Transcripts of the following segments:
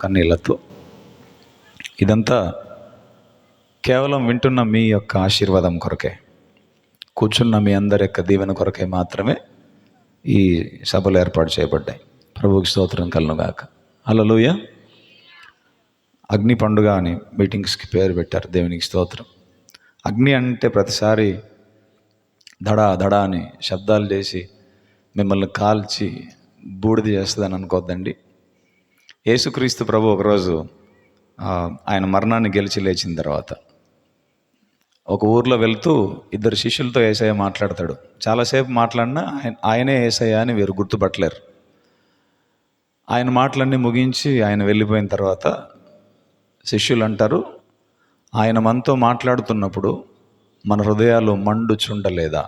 కన్నీళ్ళతో. ఇదంతా కేవలం వింటున్న మీ యొక్క ఆశీర్వాదం కొరకే. కూర్చున్న మీ అందరి యొక్క దీవెన కొరకే మాత్రమే ఈ సభలు ఏర్పాటు చేయబడ్డాయి. ప్రభుకి స్తోత్రం కలనుగాక అలలోయ అగ్ని పండుగ అని మీటింగ్స్కి పేరు పెట్టారు దేవునికి స్తోత్రం. అగ్ని అంటే ప్రతిసారి దడా దడ అని శబ్దాలు చేసి మిమ్మల్ని కాల్చి బూడిద చేస్తుందని అనుకోద్దండి. యేసుక్రీస్తు ప్రభు ఒకరోజు ఆయన మరణాన్ని గెలిచి లేచిన తర్వాత ఒక ఊర్లో వెళ్తూ ఇద్దరు శిష్యులతో ఏసయ్య మాట్లాడతాడు. చాలాసేపు మాట్లాడినా ఆయన ఆయనే ఏసయ్య అని వీరు గుర్తుపట్టలేరు. ఆయన మాటలన్నీ ముగించి ఆయన వెళ్ళిపోయిన తర్వాత శిష్యులు అంటారు ఆయన మనతో మాట్లాడుతున్నప్పుడు మన హృదయాలు మండుచుండలేదా?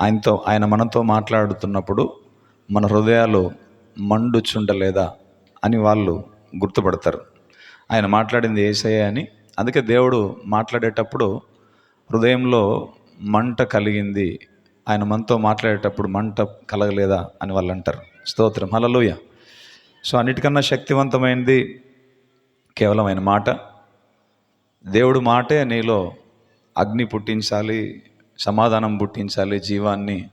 ఆయనతో ఆయన మనతో మాట్లాడుతున్నప్పుడు మన హృదయాలు మండుచుండలేదా? అని వాళ్ళు గుర్తుపడతారు. ఆయన మాట్లాడింది ఏసయ్య అని. అందుకే దేవుడు మాట్లాడేటప్పుడు హృదయంలో మంట కలిగింది. ఆయన మనతో మాట్లాడేటప్పుడు మంట కలగలేదా అని వాళ్ళు అంటారు. స్తోత్రం. హలలోయ సో అన్నిటికన్నా శక్తివంతమైనది కేవలం ఆయన మాట. దేవుడు మాటే నీలో అగ్ని పుట్టించాలి సమాధానం పుట్టించాలి జీవాన్ని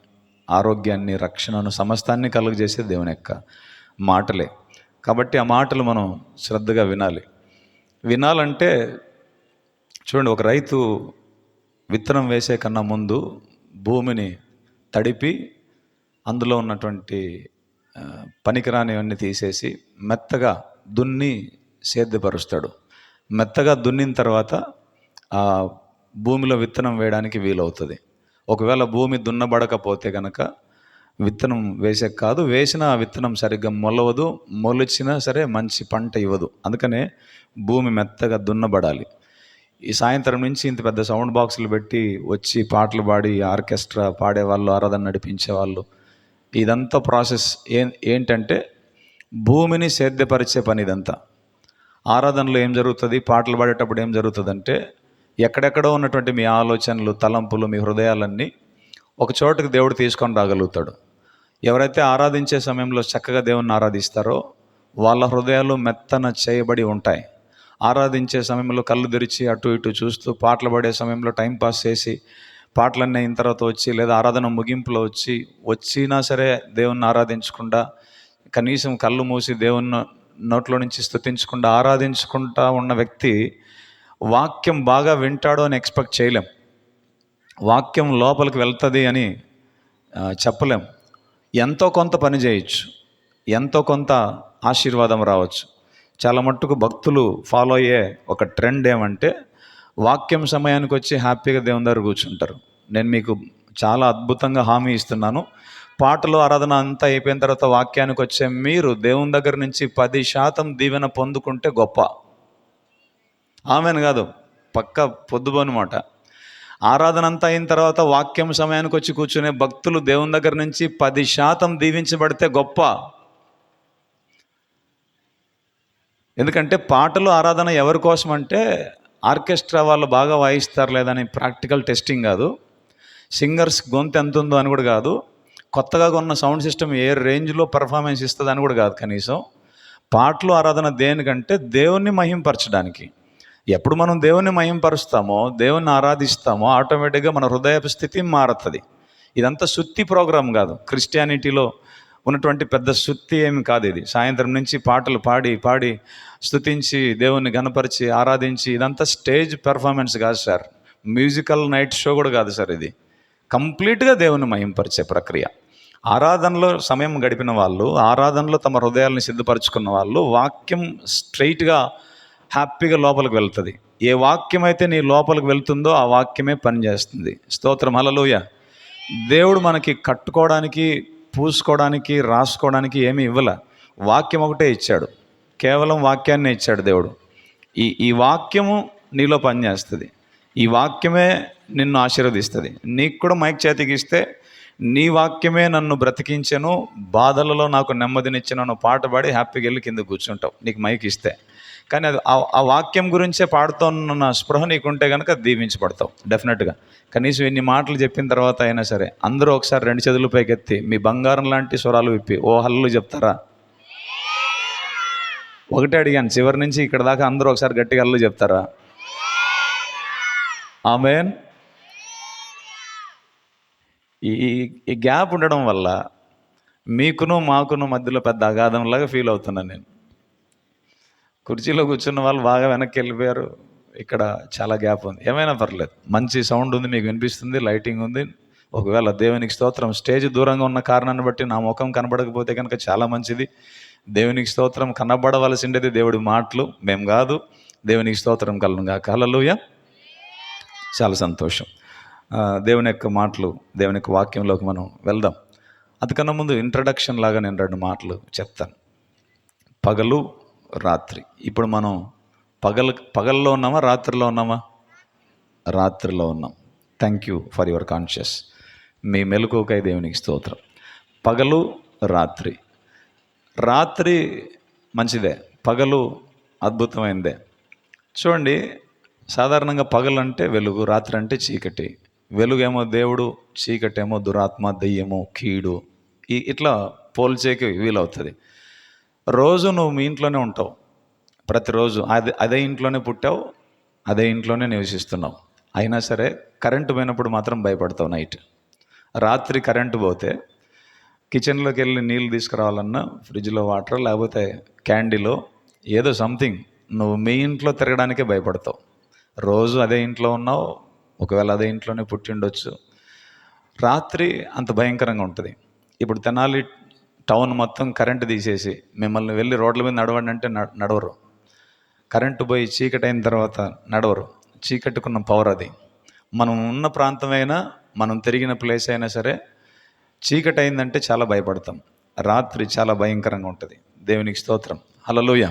ఆరోగ్యాన్ని రక్షణను సమస్తాన్ని కలుగజేసే దేవుని యొక్క మాటలే. కాబట్టి ఆ మాటలు మనం శ్రద్ధగా వినాలి. వినాలంటే చూడండి ఒక రైతు విత్తనం వేసే కన్నా ముందు భూమిని తడిపి అందులో ఉన్నటువంటి పనికిరానివన్నీ తీసేసి మెత్తగా దున్ని సేద్యపరుస్తాడు. మెత్తగా దున్నిన తర్వాత ఆ భూమిలో విత్తనం వేయడానికి వీలవుతుంది. ఒకవేళ భూమి దున్నబడకపోతే కనుక విత్తనం వేసే కాదు వేసిన విత్తనం సరిగ్గా మొలవదు మొలిచినా సరే మంచి పంట ఇవ్వదు. అందుకనే భూమి మెత్తగా దున్నబడాలి. ఈ సాయంత్రం నుంచి ఇంత పెద్ద సౌండ్ బాక్సులు పెట్టి వచ్చి పాటలు పాడి ఆర్కెస్ట్రా పాడేవాళ్ళు ఆరాధన నడిపించేవాళ్ళు. ఇదంతా ప్రాసెస్ ఏ ఏంటంటే భూమిని సేద్యపరిచే పని ఇదంతా. ఆరాధనలో ఏం జరుగుతుంది పాటలు పాడేటప్పుడు ఏం జరుగుతుందంటే ఎక్కడెక్కడో ఉన్నటువంటి మీ ఆలోచనలు తలంపులు మీ హృదయాలన్నీ ఒక చోటుకు దేవుడు తీసుకొని రాగలుగుతాడు. ఎవరైతే ఆరాధించే సమయంలో చక్కగా దేవుణ్ణి ఆరాధిస్తారో వాళ్ళ హృదయాలు మెత్తన చేయబడి ఉంటాయి. ఆరాధించే సమయంలో కళ్ళు తెరిచి అటు ఇటు చూస్తూ పాటలు పాడే సమయంలో టైంపాస్ చేసి పాటలన్నీ అయిన తర్వాత వచ్చి లేదా ఆరాధన ముగింపులో వచ్చి వచ్చినా సరే దేవుణ్ణి ఆరాధించకుండా కనీసం కళ్ళు మూసి దేవుణ్ణి నోట్లో నుంచి స్థుతించకుండా ఆరాధించుకుంటా ఉన్న వ్యక్తి వాక్యం బాగా వింటాడు అని ఎక్స్పెక్ట్ చేయలేం. వాక్యం లోపలికి వెళ్తుంది అని చెప్పలేం. ఎంతో కొంత పని చేయొచ్చు. ఎంతో కొంత ఆశీర్వాదం రావచ్చు. చాలా మట్టుకు భక్తులు ఫాలో అయ్యే ఒక ట్రెండ్ ఏమంటే వాక్యం సమయానికి వచ్చి హ్యాపీగా దేవుని దగ్గర కూర్చుంటారు. నేను మీకు చాలా అద్భుతంగా హామీ ఇస్తున్నాను. పాటలు ఆరాధన అంతా అయిపోయిన తర్వాత వాక్యానికి వచ్చే మీరు దేవుని దగ్గర నుంచి పది శాతం దీవెన పొందుకుంటే గొప్ప. ఆమెను కాదు. పక్క పొద్దుబోనమాట. ఆరాధన అంతా అయిన తర్వాత వాక్యం సమయానికి వచ్చి కూర్చునే భక్తులు దేవుని దగ్గర నుంచి పది శాతం దీవించబడితే గొప్ప. ఎందుకంటే పాటలు ఆరాధన ఎవరి కోసం అంటే ఆర్కెస్ట్రా వాళ్ళు బాగా వాయిస్తారు లేదని ప్రాక్టికల్ టెస్టింగ్ కాదు. సింగర్స్ గొంతు ఎంత ఉందో అని కూడా కాదు. కొత్తగా కొన్న సౌండ్ సిస్టమ్ ఏ రేంజ్లో పర్ఫార్మెన్స్ ఇస్తుంది అని కూడా కాదు కనీసం. పాటలు ఆరాధన దేనికంటే దేవుణ్ణి మహింపరచడానికి. ఎప్పుడు మనం దేవుని మయంపరుస్తామో దేవుణ్ణి ఆరాధిస్తామో ఆటోమేటిక్గా మన హృదయ స్థితి మారుతుంది. ఇదంతా శుద్ధి ప్రోగ్రాం కాదు. క్రిస్టియానిటీలో ఉన్నటువంటి పెద్ద శుద్ధి ఏమి కాదు ఇది. సాయంత్రం నుంచి పాటలు పాడి పాడి స్తుతించి దేవుణ్ణి గనపరిచి ఆరాధించి ఇదంతా స్టేజ్ పెర్ఫార్మెన్స్ కాదు సార్. మ్యూజికల్ నైట్ షో కూడా కాదు సార్ ఇది. కంప్లీట్గా దేవుని మహింపరిచే ప్రక్రియ. ఆరాధనలో సమయం గడిపిన వాళ్ళు ఆరాధనలో తమ హృదయాలను సిద్ధపరచుకున్న వాళ్ళు వాక్యం స్ట్రైట్గా హ్యాపీగా లోపలికి వెళ్తుంది. ఏ వాక్యం అయితే నీ లోపలికి వెళ్తుందో ఆ వాక్యమే పనిచేస్తుంది. స్తోత్రం. హల్లెలూయా. దేవుడు మనకి కట్టుకోవడానికి పూసుకోవడానికి రాసుకోవడానికి ఏమీ ఇవ్వల. వాక్యం ఒకటే ఇచ్చాడు. కేవలం వాక్యాన్నే ఇచ్చాడు దేవుడు. ఈ ఈ వాక్యము నీలో పనిచేస్తుంది. ఈ వాక్యమే నిన్ను ఆశీర్వదిస్తుంది. నీకు కూడా మైక్ చేతికి ఇస్తే నీ వాక్యమే నన్ను బ్రతికించను బాధలలో నాకు నెమ్మదినిచ్చిన పాట పాడి హ్యాపీగా వెళ్ళి కింద కూర్చుంటావు. నీకు మైక్ ఇస్తే. కానీ అది ఆ- ఆ వాక్యం గురించే పాడుతున్న స్పృహ నీకుంటే కనుక దీవించబడతావు డెఫినెట్గా కనీసం ఎన్ని మాటలు చెప్పిన తర్వాత అయినా సరే అందరూ ఒకసారి రెండు చేతులు పైకెత్తి మీ బంగారం లాంటి స్వరాలు విప్పి ఓ హల్లు చెప్తారా? ఒకటే అడిగాను చివరి నుంచి ఇక్కడ దాకా అందరూ ఒకసారి గట్టిగా హల్లు చెప్తారా? ఆమెన్. ఈ ఈ- ఈ గ్యాప్ ఉండడం వల్ల మీకును మాకును మధ్యలో పెద్ద అగాధంలాగా ఫీల్ అవుతున్నాను నేను. కుర్చీలో కూర్చున్న వాళ్ళు బాగా వెనక్కి వెళ్ళిపోయారు. ఇక్కడ చాలా గ్యాప్ ఉంది. ఏమైనా పర్లేదు. మంచి సౌండ్ ఉంది మీకు వినిపిస్తుంది లైటింగ్ ఉంది. ఒకవేళ దేవునికి స్తోత్రం స్టేజ్ దూరంగా ఉన్న కారణాన్ని బట్టి నా ముఖం కనబడకపోతే కనుక చాలా మంచిది. దేవునికి స్తోత్రం కనబడవలసిండేది దేవుడి మాటలు. మేము కాదు. దేవునికి స్తోత్రం కలనుగా కలలుయ చాలా సంతోషం. దేవుని యొక్క మాటలు దేవుని యొక్క వాక్యంలోకి మనం వెళ్దాం. అందుకన్నా ముందు ఇంట్రడక్షన్ లాగా నేను రెండు మాటలు చెప్తాను. పగలు రాత్రి. ఇప్పుడు మనం పగలు పగల్లో ఉన్నామా రాత్రిలో ఉన్నామా? రాత్రిలో ఉన్నాం. Thank you for your conscious మీ మెలకువకై దేవునికి స్తోత్రం. పగలు రాత్రి. రాత్రి మంచిదే. పగలు అద్భుతమైందే. చూడండి సాధారణంగా పగలు అంటే వెలుగు రాత్రి అంటే చీకటి. వెలుగేమో దేవుడు చీకటేమో దురాత్మ దెయ్యము కీడు. ఈ ఇట్లా పోల్చేకి వీలవుతుంది. రోజు నువ్వు మీ ఇంట్లోనే ఉంటావు. ప్రతిరోజు అదే అదే ఇంట్లోనే పుట్టావు అదే ఇంట్లోనే నివసిస్తున్నావు. అయినా సరే కరెంటు పోయినప్పుడు మాత్రం భయపడతావు నైట్. రాత్రి కరెంటు పోతే కిచెన్లోకి వెళ్ళి నీళ్ళు తీసుకురావాలన్నా ఫ్రిడ్జ్లో వాటర్ లేకపోతే క్యాండీలో ఏదో సంథింగ్ నువ్వు మీ ఇంట్లో తిరగడానికే భయపడతావు. రోజు అదే ఇంట్లో ఉన్నావు ఒకవేళ అదే ఇంట్లోనే పుట్టిండొచ్చు. రాత్రి అంత భయంకరంగా ఉంటుంది. ఇప్పుడు తెనాలి టౌన్ మొత్తం కరెంటు తీసేసి మిమ్మల్ని వెళ్ళి రోడ్ల మీద నడవండి అంటే నడవరు. కరెంటు పోయి చీకటి అయిన తర్వాత నడవరు. చీకట్టుకున్న పవర్ అది. మనం ఉన్న ప్రాంతమైనా మనం తిరిగిన ప్లేస్ అయినా సరే చీకటి అయిందంటే చాలా భయపడతాం. రాత్రి చాలా భయంకరంగా ఉంటుంది. దేవునికి స్తోత్రం. హలలుయ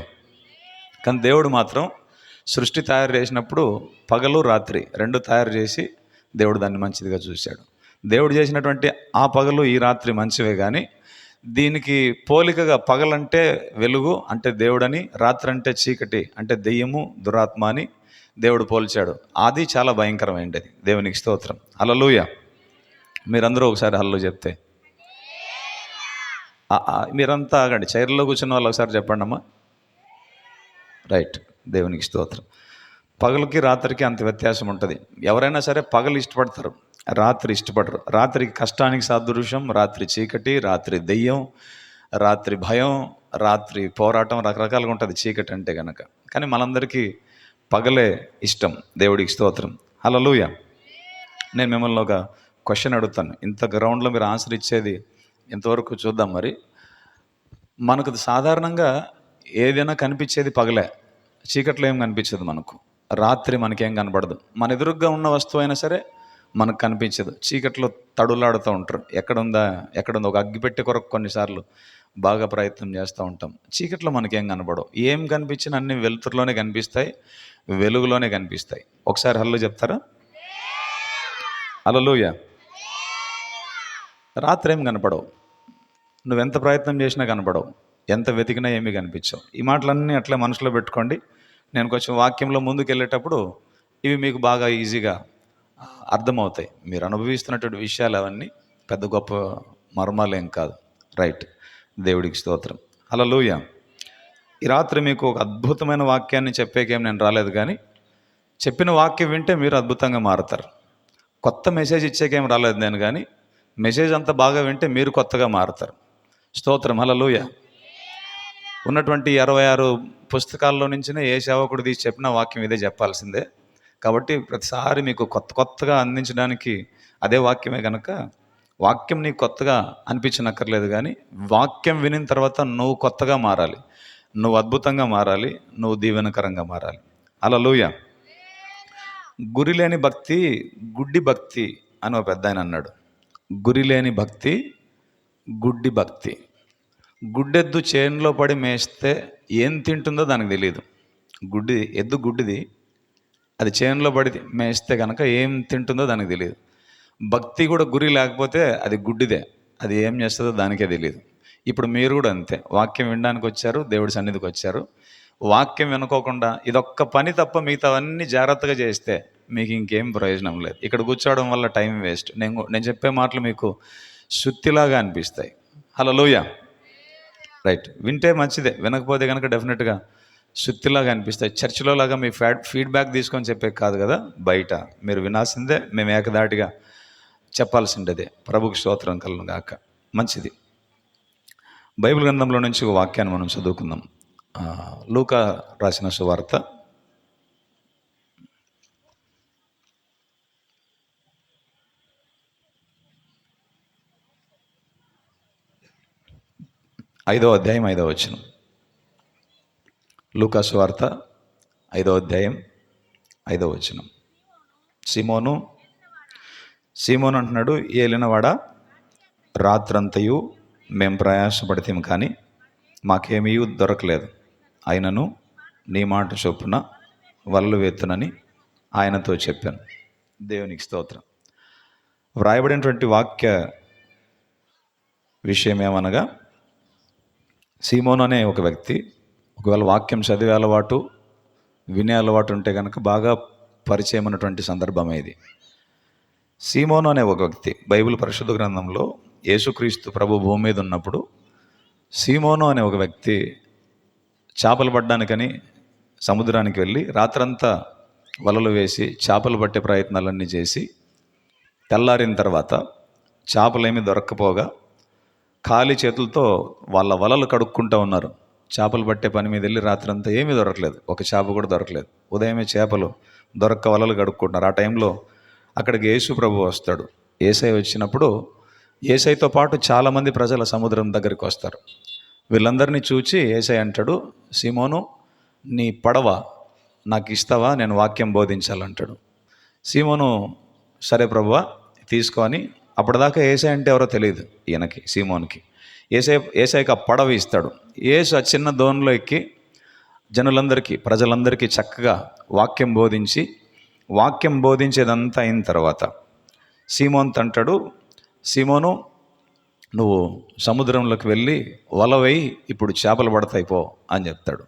కానీ దేవుడు మాత్రం సృష్టి తయారు చేసినప్పుడు పగలు రాత్రి రెండు తయారు చేసి దేవుడు దాన్ని మంచిదిగా చూశాడు. దేవుడు చేసినటువంటి ఆ పగలు ఈ రాత్రి మంచివే కానీ దీనికి పోలికగా పగలంటే వెలుగు అంటే దేవుడని రాత్రి అంటే చీకటి అంటే దెయ్యము దురాత్మ అని దేవుడు పోల్చాడు. అది చాలా భయంకరమైనది దేవునికి స్తోత్రం. అలలుయ మీరందరూ ఒకసారి హల్లు చెప్తే. మీరంతా ఆగండి. చైర్లో కూర్చున్న వాళ్ళు ఒకసారి చెప్పండి అమ్మా రైట్. దేవునికి స్తోత్రం. పగలుకి రాత్రికి అంత వ్యత్యాసం ఉంటుంది. ఎవరైనా సరే పగలు ఇష్టపడతారు. రాత్రి ఇష్టపడరు. రాత్రికి కష్టానికి సాదృశ్యం రాత్రి చీకటి రాత్రి దెయ్యం రాత్రి భయం రాత్రి పోరాటం రకరకాలుగా ఉంటుంది చీకటి అంటే కనుక కానీ మనందరికీ పగలే ఇష్టం. దేవుడికి స్తోత్రం. హల్లెలూయా. నేను మిమ్మల్ని ఒక క్వశ్చన్ అడుగుతాను. ఇంత గ్రౌండ్లో మీరు ఆన్సర్ ఇచ్చేది ఇంతవరకు చూద్దాం మరి. మనకు సాధారణంగా ఏదైనా కనిపించేది పగలే. చీకట్లో ఏం కనిపించదు మనకు? రాత్రి మనకేం కనబడదు మన ఎదురుగ్గా ఉన్న వస్తువు అయినా సరే మనకు కనిపించదు. చీకట్లో తడులాడుతూ ఉంటారు. ఎక్కడుందా ఎక్కడుందో ఒక అగ్గిపెట్టె కొరకు కొన్నిసార్లు బాగా ప్రయత్నం చేస్తూ ఉంటాం. చీకట్లో మనకేం కనబడవు ఏం కనిపించినా అన్ని వెలుతురులోనే కనిపిస్తాయి వెలుగులోనే కనిపిస్తాయి. ఒకసారి హలో చెప్తారా? అలలోయ రాత్రి ఏం కనపడవు. నువ్వెంత ప్రయత్నం చేసినా కనపడవు. ఎంత వెతికినా ఏమీ కనిపించవు. ఈ మాటలన్నీ అట్లా మనసులో పెట్టుకోండి. నేను కొంచెం వాక్యంలో ముందుకు వెళ్ళేటప్పుడు ఇవి మీకు బాగా ఈజీగా అర్థమవుతాయి. మీరు అనుభవిస్తున్నటువంటి విషయాలు అవన్నీ పెద్ద గొప్ప మర్మాలేం కాదు. రైట్. దేవుడికి స్తోత్రం. అలా లూయ ఈ రాత్రి మీకు ఒక అద్భుతమైన వాక్యాన్ని చెప్పేకేం నేను రాలేదు కానీ చెప్పిన వాక్యం వింటే మీరు అద్భుతంగా మారుతారు. కొత్త మెసేజ్ ఇచ్చేకేం రాలేదు నేను కానీ మెసేజ్ అంతా బాగా వింటే మీరు కొత్తగా మారుతారు. స్తోత్రం. లూయ ఉన్నటువంటి అరవై ఆరు పుస్తకాల్లో నుంచినే ఏ సేవకుడు తీసి చెప్పిన వాక్యం ఇదే చెప్పాల్సిందే. కాబట్టి ప్రతిసారి మీకు కొత్త కొత్తగా అందించడానికి అదే వాక్యమే కనుక వాక్యం నీకు కొత్తగా అనిపించనక్కర్లేదు కానీ వాక్యం వినిన తర్వాత నువ్వు కొత్తగా మారాలి. నువ్వు అద్భుతంగా మారాలి. నువ్వు దీవెనకరంగా మారాలి. అలా లూయ గురి లేని భక్తి గుడ్డి భక్తి అని ఒక పెద్ద ఆయన అన్నాడు. గురి లేని భక్తి గుడ్డి భక్తి. గుడ్డెద్దు చేనులో పడి మేస్తే ఏం తింటుందో దానికి తెలియదు గుడ్డి ఎద్దు గుడ్డిది అది చేనులో పడి మేస్తే కనుక ఏం తింటుందో దానికి తెలియదు భక్తి కూడా గురి లేకపోతే అది గుడ్డిదే అది ఏం చేస్తుందో దానికే తెలియదు ఇప్పుడు మీరు కూడా అంతే వాక్యం వినడానికి వచ్చారు దేవుడి సన్నిధికి వచ్చారు. వాక్యం వినుకోకుండా ఇదొక్క పని తప్ప మిగతావన్నీ జాగ్రత్తగా చేస్తే మీకు ఇంకేం ప్రయోజనం లేదు. ఇక్కడ కూర్చోవడం వల్ల టైం వేస్ట్. నేను నేను చెప్పే మాటలు మీకు సుత్తిలాగా అనిపిస్తాయి. హలో హలోయ రైట్ వింటే మంచిదే. వినకపోతే కనుక డెఫినెట్గా శుద్ధిలాగా అనిపిస్తాయి. చర్చిలో లాగా మీ ఫ్యాడ్ ఫీడ్బ్యాక్ తీసుకొని చెప్పే కాదు కదా? బయట. మీరు వినాల్సిందే మేము ఏకదాటిగా చెప్పాల్సిండేదే. ప్రభుకి స్తోత్రం కలను గాక. మంచిది. బైబిల్ గ్రంథంలో నుంచి ఒక వాక్యాన్ని మనం చదువుకుందాం. లూకా రాసిన సువార్త ఐదో అధ్యాయం ఐదో వచనం. లూకాసు వార్త ఐదో అధ్యాయం ఐదో వచనం. సిమోను సిమోను అంటున్నాడు ఏలినవాడ రాత్రంతయు మేము ప్రయాసపడితేం కానీ మాకేమీ దొరకలేదు. అయినను నీ మాట చొప్పున వలలు వేత్తునని ఆయనతో చెప్పాను. దేవునికి స్తోత్రం. వ్రాయబడినటువంటి వాక్య విషయం ఏమనగా సీమోన్ అనే ఒక వ్యక్తి ఒకవేళ వాక్యం చదివే అలవాటు వినే అలవాటు ఉంటే కనుక బాగా పరిచయం ఉన్నటువంటి సందర్భమే ఇది. సీమోను అనే ఒక వ్యక్తి బైబిల్ పరిశుద్ధ గ్రంథంలో యేసుక్రీస్తు ప్రభు భూమి మీద ఉన్నప్పుడు సీమోను అనే ఒక వ్యక్తి చేపలు పడ్డానికని సముద్రానికి వెళ్ళి రాత్రంతా వలలు వేసి చేపలు పట్టే ప్రయత్నాలన్నీ చేసి తెల్లారిన తర్వాత చేపలేమీ దొరక్కపోగా ఖాళీ చేతులతో వాళ్ళ వలలు కడుక్కుంటూ ఉన్నారు. చేపలు పట్టే పని మీద వెళ్ళి రాత్రంతా ఏమీ దొరకలేదు. ఒక చేప కూడా దొరకలేదు. ఉదయమే చేపలు దొరక్క వలలు కడుక్కుంటున్నారు. ఆ టైంలో అక్కడికి యేసు ప్రభు వస్తాడు. ఏసై వచ్చినప్పుడు ఏసైతో పాటు చాలామంది ప్రజల సముద్రం దగ్గరికి వస్తారు. వీళ్ళందరినీ చూచి ఏసై అంటాడు సీమోను నీ పడవ నాకు ఇస్తావా? నేను వాక్యం బోధించాలంటాడు. సీమోను సరే ప్రభువా తీసుకొని అప్పటిదాకా ఏసై అంటే ఎవరో తెలియదు ఈయనకి సీమోన్కి. ఏసై ఏసైకి ఆ పడవ ఇస్తాడు. ఏసు ఆ చిన్న దోణిలో ఎక్కి జనులందరికీ ప్రజలందరికీ చక్కగా వాక్యం బోధించి వాక్యం బోధించేదంతా అయిన తర్వాత సీమోన్త్ అంటాడు సీమోను నువ్వు సముద్రంలోకి వెళ్ళి వలవై ఇప్పుడు చేపలు పడతాయి పో అని చెప్తాడు.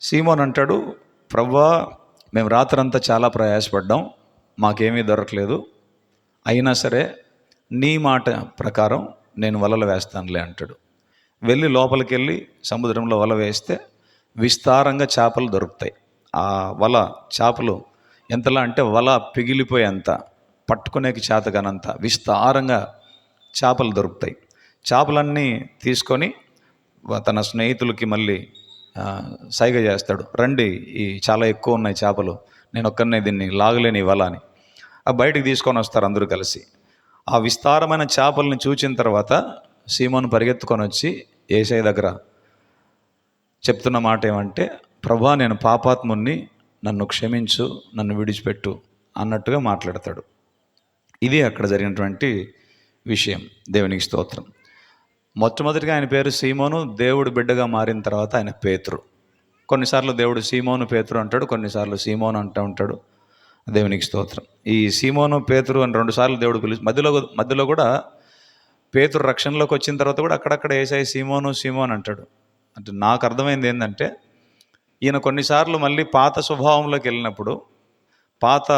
సీమోన్ అంటాడు ప్రవ్వా మేము రాత్రంతా చాలా ప్రయాసపడ్డాం మాకేమీ దొరకలేదు అయినా సరే నీ మాట ప్రకారం నేను వలలు వేస్తానులే అంటాడు. వెళ్ళి లోపలికి వెళ్ళి సముద్రంలో వల వేస్తే విస్తారంగా చేపలు దొరుకుతాయి. ఆ వల చేపలు ఎంతలా అంటే వల పిగిలిపోయేంత పట్టుకునేకి చేతగానంత విస్తారంగా చేపలు దొరుకుతాయి. చేపలన్నీ తీసుకొని తన స్నేహితులకి మళ్ళీ సైగ చేస్తాడు. రండి ఈ చాలా ఎక్కువ ఉన్నాయి చేపలు. నేను ఒక్కనే దీన్ని లాగలేని వల అని ఆ బయటికి తీసుకొని వస్తారు అందరూ కలిసి. ఆ విస్తారమైన చేపల్ని చూచిన తర్వాత సీమోను పరిగెత్తుకొని వచ్చి ఏసై దగ్గర చెప్తున్న మాట ఏమంటే ప్రభా నేను పాపాత్ముణ్ణి నన్ను క్షమించు నన్ను విడిచిపెట్టు అన్నట్టుగా మాట్లాడతాడు. ఇది అక్కడ జరిగినటువంటి విషయం. దేవునికి స్తోత్రం. మొట్టమొదటిగా ఆయన పేరు సీమోను దేవుడు బిడ్డగా మారిన తర్వాత ఆయన పేతురు. కొన్నిసార్లు దేవుడు సీమోను పేతురు అంటాడు కొన్నిసార్లు సీమోను అంటూ ఉంటాడు. దేవునికి స్తోత్రం. ఈ సీమోను పేతురు అని రెండుసార్లు దేవుడు పిలిచి మధ్యలో మధ్యలో కూడా పేతురు రక్షణలోకి వచ్చిన తర్వాత కూడా అక్కడక్కడ ఏసాయి సీమోను సీమోన్ అంటాడు. అంటే నాకు అర్థమైంది ఏంటంటే ఈయన కొన్నిసార్లు మళ్ళీ పాత స్వభావంలోకి వెళ్ళినప్పుడు పాత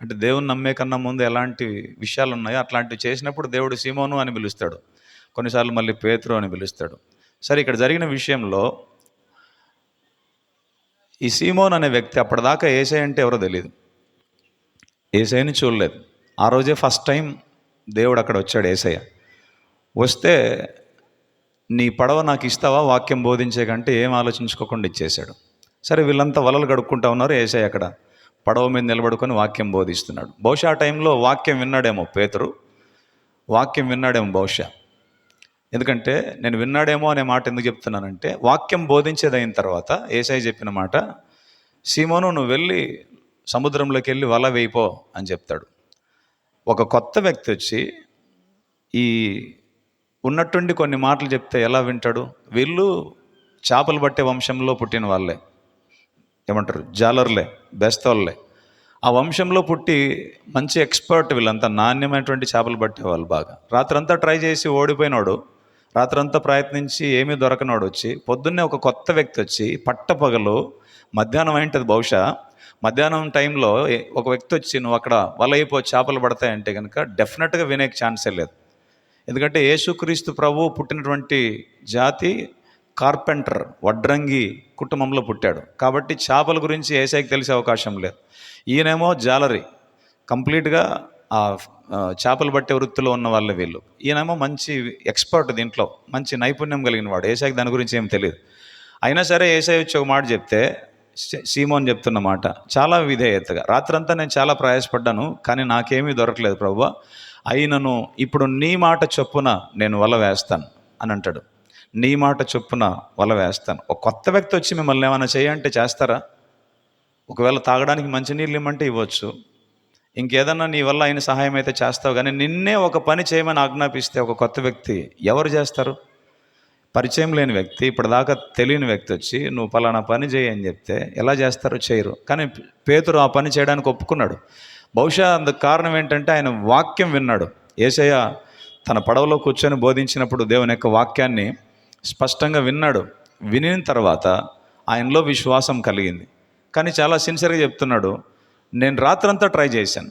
అంటే దేవుని నమ్మే కన్నా ముందు ఎలాంటి విషయాలు ఉన్నాయో అట్లాంటివి చేసినప్పుడు దేవుడు సీమోను అని పిలుస్తాడు. కొన్నిసార్లు మళ్ళీ పేతురు అని పిలుస్తాడు. సరే ఇక్కడ జరిగిన విషయంలో ఈ సీమోన్ అనే వ్యక్తి అప్పటిదాకా ఏసై అంటే ఎవరో తెలియదు ఏసైని చూడలేదు. ఆ రోజే ఫస్ట్ టైం దేవుడు అక్కడ వచ్చాడు ఏసయ్య. వస్తే నీ పడవ నాకు ఇస్తావా? వాక్యం బోధించే కంటే ఏం ఆలోచించుకోకుండా ఇచ్చేశాడు. సరే వీళ్ళంతా వలలు గడుక్కుంటా ఉన్నారు ఏసయ్య అక్కడ. పడవ మీద నిలబడుకొని వాక్యం బోధిస్తున్నాడు. బహుశా ఆ టైంలో వాక్యం విన్నాడేమో పేతురు. వాక్యం విన్నాడేమో బహుశా. ఎందుకంటే నేను విన్నాడేమో అనే మాట ఎందుకు చెప్తున్నానంటే వాక్యం బోధించేది అయిన తర్వాత ఏసఐ చెప్పిన మాట సీమోను నువ్వు వెళ్ళి సముద్రంలోకి వెళ్ళి వల వేయిపో అని చెప్తాడు. ఒక కొత్త వ్యక్తి వచ్చి ఈ ఉన్నట్టుండి కొన్ని మాటలు చెప్తే ఎలా వింటాడు? వీళ్ళు చేపలు పట్టే వంశంలో పుట్టిన వాళ్ళే. ఏమంటారు? జాలర్లే బెస్తోళ్ళే. ఆ వంశంలో పుట్టి మంచి ఎక్స్పర్ట్ వీళ్ళంతా నాణ్యమైనటువంటి చేపలు పట్టేవాళ్ళు బాగా. రాత్రంతా ట్రై చేసి ఓడిపోయినాడు రాత్రంతా ప్రయత్నించి ఏమీ దొరకనోడు వచ్చి పొద్దున్నే ఒక కొత్త వ్యక్తి వచ్చి పట్టపగలు మధ్యాహ్నం అయింటది బహుశా మధ్యాహ్నం టైంలో ఒక వ్యక్తి వచ్చి నువ్వు అక్కడ వలయిపో చేపలు పడతాయంటే కనుక డెఫినెట్గా వినే ఛాన్సే లేదు. ఎందుకంటే యేసుక్రీస్తు ప్రభు పుట్టినటువంటి జాతి కార్పెంటర్ వడ్రంగి కుటుంబంలో పుట్టాడు. కాబట్టి చేపల గురించి ఏసైకి తెలిసే అవకాశం లేదు. ఈయనేమో జాలరీ. కంప్లీట్గా ఆ చేపలు పట్టే వృత్తిలో ఉన్న వాళ్ళ వీళ్ళు. ఈయనేమో మంచి ఎక్స్పర్ట్ దీంట్లో మంచి నైపుణ్యం కలిగిన వాడు. ఏసైకి దాని గురించి ఏం తెలియదు అయినా సరే ఏసై వచ్చి ఒక మాట చెప్తే సీమోన్ చెప్తున్న మాట. చాలా విధేయతగా. రాత్రంతా నేను చాలా ప్రయాసపడ్డాను కానీ నాకేమీ దొరకలేదు ప్రభు. అయినను ఇప్పుడు నీ మాట చొప్పున నేను వల వేస్తాను అని అంటాడు. నీ మాట చొప్పున వల వేస్తాను. ఒక కొత్త వ్యక్తి వచ్చి మిమ్మల్ని ఏమైనా చేయంటే చేస్తారా? ఒకవేళ తాగడానికి మంచినీళ్ళు ఇమ్మంటే ఇవ్వచ్చు. ఇంకేదన్నా నీ వల్ల అయిన సహాయం అయితే చేస్తావు కానీ నిన్నే ఒక పని చేయమని ఆజ్ఞాపిస్తే ఒక కొత్త వ్యక్తి ఎవరు చేస్తారు? పరిచయం లేని వ్యక్తి ఇప్పటిదాకా తెలియని వ్యక్తి వచ్చి నువ్వు పలానా పని చేయి అని చెప్తే ఎలా చేస్తారో చేయరు. కానీ పేతురు ఆ పని చేయడానికి ఒప్పుకున్నాడు. బహుశా అందుకు కారణం ఏంటంటే ఆయన వాక్యం విన్నాడు. ఏసయ్య తన పడవలో కూర్చొని బోధించినప్పుడు దేవుని యొక్క వాక్యాన్ని స్పష్టంగా విన్నాడు. వినిన తర్వాత ఆయనలో విశ్వాసం కలిగింది. కానీ చాలా సిన్సియర్గా చెప్తున్నాడు నేను రాత్రంతా ట్రై చేశాను.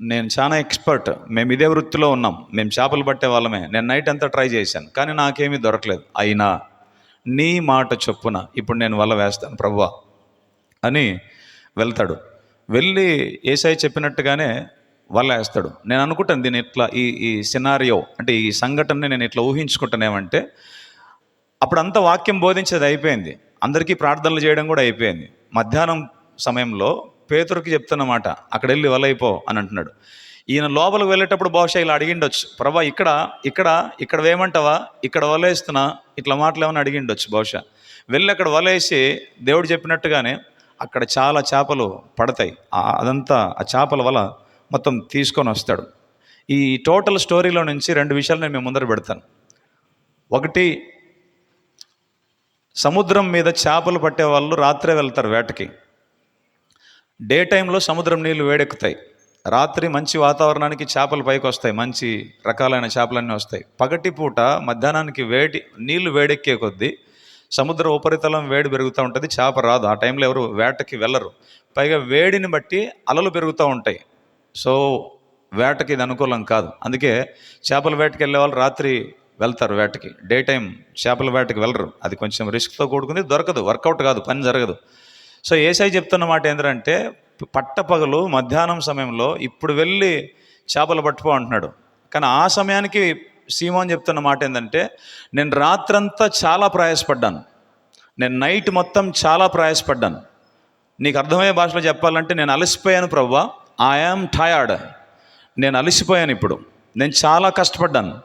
నేను చాలా ఎక్స్పర్ట్ మేము ఇదే వృత్తిలో ఉన్నాం. మేము చేపలు పట్టే వాళ్ళమే. నేను నైట్ అంతా ట్రై చేశాను. కానీ నాకేమీ దొరకలేదు. అయినా నీ మాట చొప్పున ఇప్పుడు నేను వల్ల వేస్తాను ప్రవ్వా అని వెళ్తాడు. వెళ్ళి ఏసఐ చెప్పినట్టుగానే వల్ల వేస్తాడు. నేను అనుకుంటాను దీన్ని ఇట్లా ఈ ఈ సినారియో అంటే ఈ సంఘటనని నేను ఇట్లా ఊహించుకుంటానేమంటే అప్పుడు అంతా వాక్యం బోధించేది అయిపోయింది. అందరికీ ప్రార్థనలు చేయడం కూడా అయిపోయింది. మధ్యాహ్నం సమయంలో పేతురికి చెప్తున్నమాట అక్కడ వెళ్ళి వలైపో అని అంటున్నాడు. ఈయన లోపలికి వెళ్ళేటప్పుడు బహుశా ఇలా అడిగిండొచ్చు. ప్రభా ఇక్కడ ఇక్కడ ఇక్కడ వేయమంటావా? ఇక్కడ వలేస్తున్నా? ఇట్లా మాటలు ఏమైనా అడిగిండొచ్చు బహుశా. వెళ్ళి అక్కడ వలేసి దేవుడు చెప్పినట్టుగానే అక్కడ చాలా చేపలు పడతాయి. అదంతా ఆ చేపల వల మొత్తం తీసుకొని వస్తాడు. ఈ టోటల్ స్టోరీలో నుంచి రెండు విషయాలు నేను మేము ముందర పెడతాను. ఒకటి సముద్రం మీద చేపలు పట్టే వాళ్ళు రాత్రే వెళ్తారు వేటకి. డే టైంలో సముద్రం నీళ్ళు వేడెక్కుతాయి. రాత్రి మంచి వాతావరణానికి చేపలు పైకి వస్తాయి మంచి రకాలైన చేపలన్నీ వస్తాయి. పగటి పూట మధ్యాహ్నానికి వేడి నీళ్ళు వేడెక్కే కొద్దీ సముద్ర ఉపరితలం వేడి పెరుగుతూ ఉంటుంది. చేప రాదు. ఆ టైంలో ఎవరు వేటకి వెళ్ళరు. పైగా వేడిని బట్టి అలలు పెరుగుతూ ఉంటాయి. సో వేటకి ఇది అనుకూలం కాదు. అందుకే చేపల వేటకి వెళ్ళే వాళ్ళు రాత్రి వెళ్తారు వేటకి. డే టైం చేపల వేటకి వెళ్ళరు. అది కొంచెం రిస్క్తో కూడుకుంది. దొరకదు. వర్కౌట్ కాదు. పని జరగదు. సో ఏసై చెప్తున్న మాట ఏంటంటే పట్టపగలు మధ్యాహ్నం సమయంలో ఇప్పుడు వెళ్ళి చేపలు పట్టుకో అంటున్నాడు. కానీ ఆ సమయానికి సీమోన్ చెప్తున్న మాట ఏంటంటే నేను రాత్రంతా చాలా ప్రయాసపడ్డాను. నేను నైట్ మొత్తం చాలా ప్రయాసపడ్డాను. నీకు అర్థమయ్యే భాషలో చెప్పాలంటే నేను అలసిపోయాను ప్రవ్వా. ఐఆమ్ టయర్డ్ నేను అలసిపోయాను ఇప్పుడు. నేను చాలా కష్టపడ్డాను.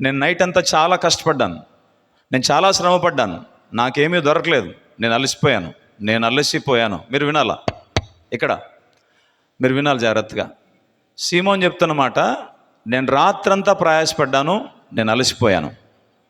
నేను నైట్ అంతా చాలా కష్టపడ్డాను. నేను చాలా శ్రమపడ్డాను. నాకేమీ దొరకలేదు. నేను అలసిపోయాను. నేను అలసిపోయాను. మీరు వినాలా? ఇక్కడ. మీరు వినాలి జాగ్రత్తగా. సీమోన్ చెప్తున్నమాట నేను రాత్రంతా ప్రయాసపడ్డాను నేను అలసిపోయాను.